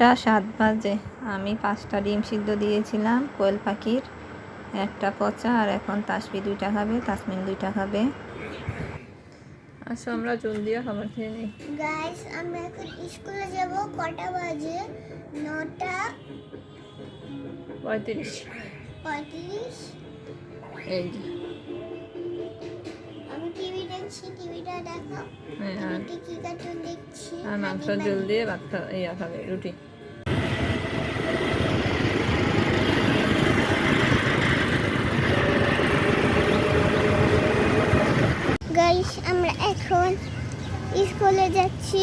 আটটা সাত বাজে। আমি পাঁচটা ডিম সিদ্ধ দিয়েছিলাম কোয়েল পাখির। একটা পচা আর এখন তাসবি দুইটা খাবে তাসমিন দুইটা খাবে। আচ্ছা আমরা জলদিও খাবার খেয়ে নিই। গাইস আমরা এখন স্কুলে যাব কটা বাজে? নটা? পঁয়ত্রিশ। পঁয়ত্রিশ? এই যে। আমি দেখছি টিভিটা দেখো হ্যাঁ, আর টিভিতে কি কার্টুন দেখছি? আর মাংস জল দিয়ে ভাত ইয়া খাবে রুটি। গাইস আমরা এখন স্কুলে যাচ্ছি।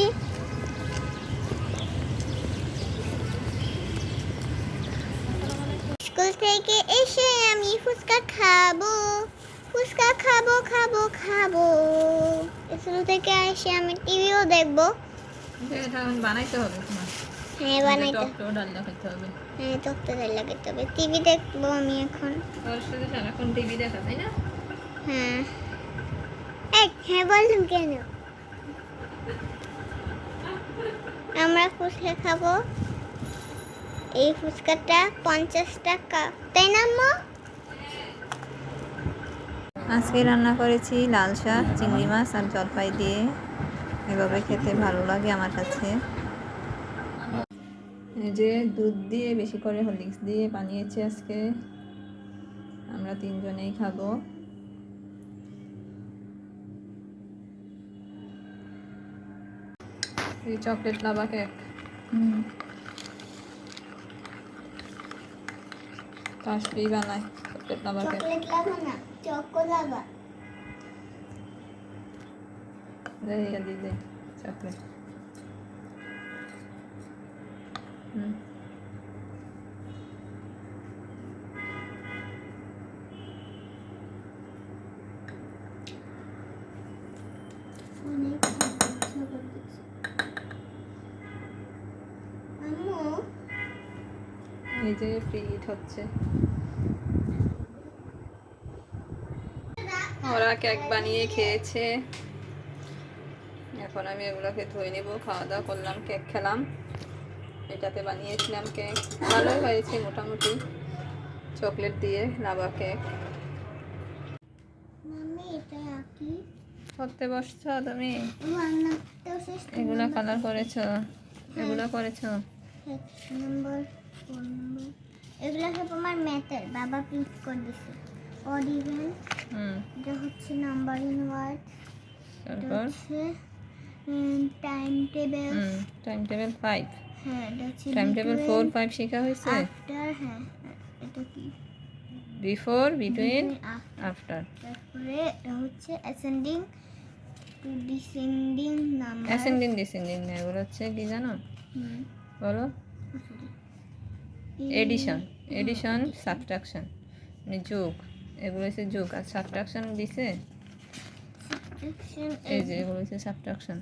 স্কুল থেকে এসে আমি ফুচকা খাব। ফুচকা খাব খাব খাব। স্কুল থেকে আসি আমি টিভিও দেখব। বানাইতে হবে হ্যাঁ বানাইতে। হবে। হ্যাঁ তক্তা লাগাতে হবে। টিভি দেখব আমি এখন। ওর সাথে সারাক্ষণ টিভি দেখা তাই না? হ্যাঁ। হ্যাঁ বললাম কেন? আমরা ফুচকা খাব। এই ফুচকাটা পঞ্চাশ টাকা। তাই না আজকে রান্না করেছি লাল শাক, চিংড়ি মাছ আর জলপাই দিয়ে। এভাবে খেতে ভালো লাগে আমার কাছে। যে দুধ দিয়ে, বেশি করে হরলিক্স দিয়ে বানিয়েছি আজকে। আমরা তিনজনেই খাব। Chocolate lava cake. কাশবি বানায় চকলেট লাভা কেক চকলেট লাগা না চকো লাগা দে জলদি দে চকলেট হুম এই যে ফিট হচ্ছে। ওরা কেক বানিয়ে খেয়েছে। এখন আমি এগুলোকে ধুয়ে নেব খাওয়া দাওয়া করলাম কেক খেলাম। এটাতে বানিয়েছিলাম কেক ভালোই হয়েছে মোটামুটি। চকলেট দিয়ে লাভা কেক করতে বসছো তুমি? এগুলো কালার করেছ। এগুলো করেছ? নম্বর এগুলো সব আমার ম্যাথের বাবা প্রিন্ট করে দিছে। হুম। এটা হচ্ছে নাম্বার ইন ওয়ার্ড তারপর? হচ্ছে time table time table five হ্যাঁ এটা হচ্ছে টাইম টেবিল ফোর ফাইভ শেখা হয়েছে? আফটার হ্যাঁ এটা কি? বিফোর বিটুইন আফটার তারপরে এটা হচ্ছে ascending to descending number ascending descending না এগুলো হচ্ছে কি জানো? বলো। এডিশন এডিশন সাবট্রাকশন মানে যোগ। এগুলো হচ্ছে যোগ। আর সাবট্রাকশন দিছে? এই যে এগুলো হচ্ছে সাবট্রাকশন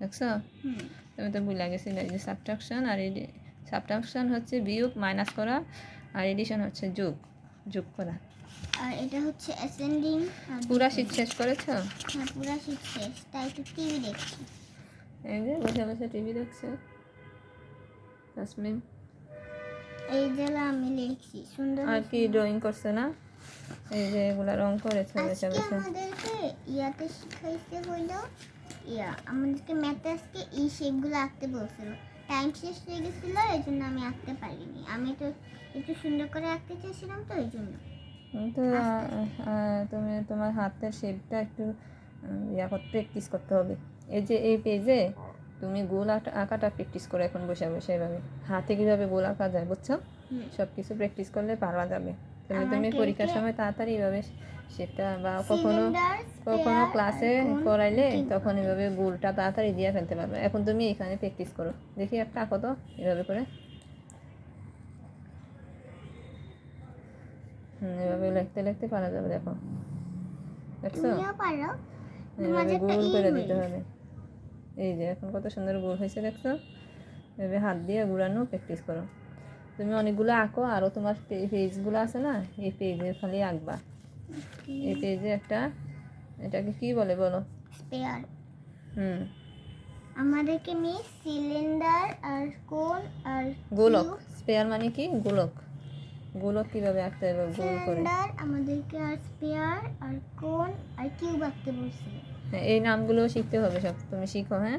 দেখছ? তুমি তো ভুলে গেছিলে এই যে সাবট্রাকশন আর এডি সাবট্রাকশন হচ্ছে বিয়োগ মাইনাস করা আর এডিশন হচ্ছে যোগ। যোগ করা। আর এটা হচ্ছে অ্যাসেন্ডিং পুরা শীত শেষ করেছ? হ্যাঁ পুরা শীত শেষ। তাই তো টিভি দেখছি। এই যে বসে বসে টিভি দেখছে। তাসমিন এই জায়গা আমি লিখছি। সুন্দর আর কি ড্রয়িং করছে না? এই যে এগুলা রং করেছে বসে আজকে আমাদেরকে ইয়াতে শিখাইতে হইল ইয়া আমাদেরকে ম্যাথে আজকে এই শেপগুলো আঁকতে বলছিল। টাইম শেষ হয়ে গেছিল এই জন্য আমি আঁকতে পারিনি। আমি তো একটু সুন্দর করে আঁকতে চেয়েছিলাম তো এই জন্য। আহ, তুমি তোমার হাতের শেপটা একটু ইয়া প্র্যাকটিস করতে হবে। এই যে এই পেজে তুমি গোল আঁকা- আঁকাটা প্র্যাকটিস করো এখন বসে বসে এভাবে। হাতে কীভাবে গোল আঁকা যায় বুঝছ? সব কিছু প্র্যাকটিস করলে পারা যাবে তুমি তুমি পরীক্ষার সময় তাড়াতাড়ি এভাবে সেটা বা কখনো কখনো ক্লাসে করাইলে তখন এভাবে গোলটা তাড়াতাড়ি দিয়ে ফেলতে পারবে। এখন তুমি এখানে প্র্যাকটিস করো। দেখি একটা আঁকো তো এভাবে করে। হুম এভাবে লিখতে লিখতে পারা যাবে দেখো। দেখছ? গোল করে দিতে হবে। এই যে এখন কত সুন্দর গোল হয়েছে দেখছ? এভাবে হাত দিয়ে ঘুরানো প্র্যাকটিস করো। তুমি অনেকগুলো আঁকো আরও তোমার পেজগুলো আছে না এই পেজে খালি আঁকবা। এই পেজে একটা এটাকে কি বলে বলো? Spare hmm. আমাদেরকে মিস সিলিন্ডার আর কোন আর গোলক। স্পেয়ার মানে কি? গোলক। গোলক কীভাবে আঁকতে হবে? গোল করে। সিলিন্ডার আমাদেরকে আর স্পেয়ার আর কোন আর কিউব আঁকতে বলছিল এই নামগুলো শিখতে হবে সব তুমি শিখো হ্যাঁ?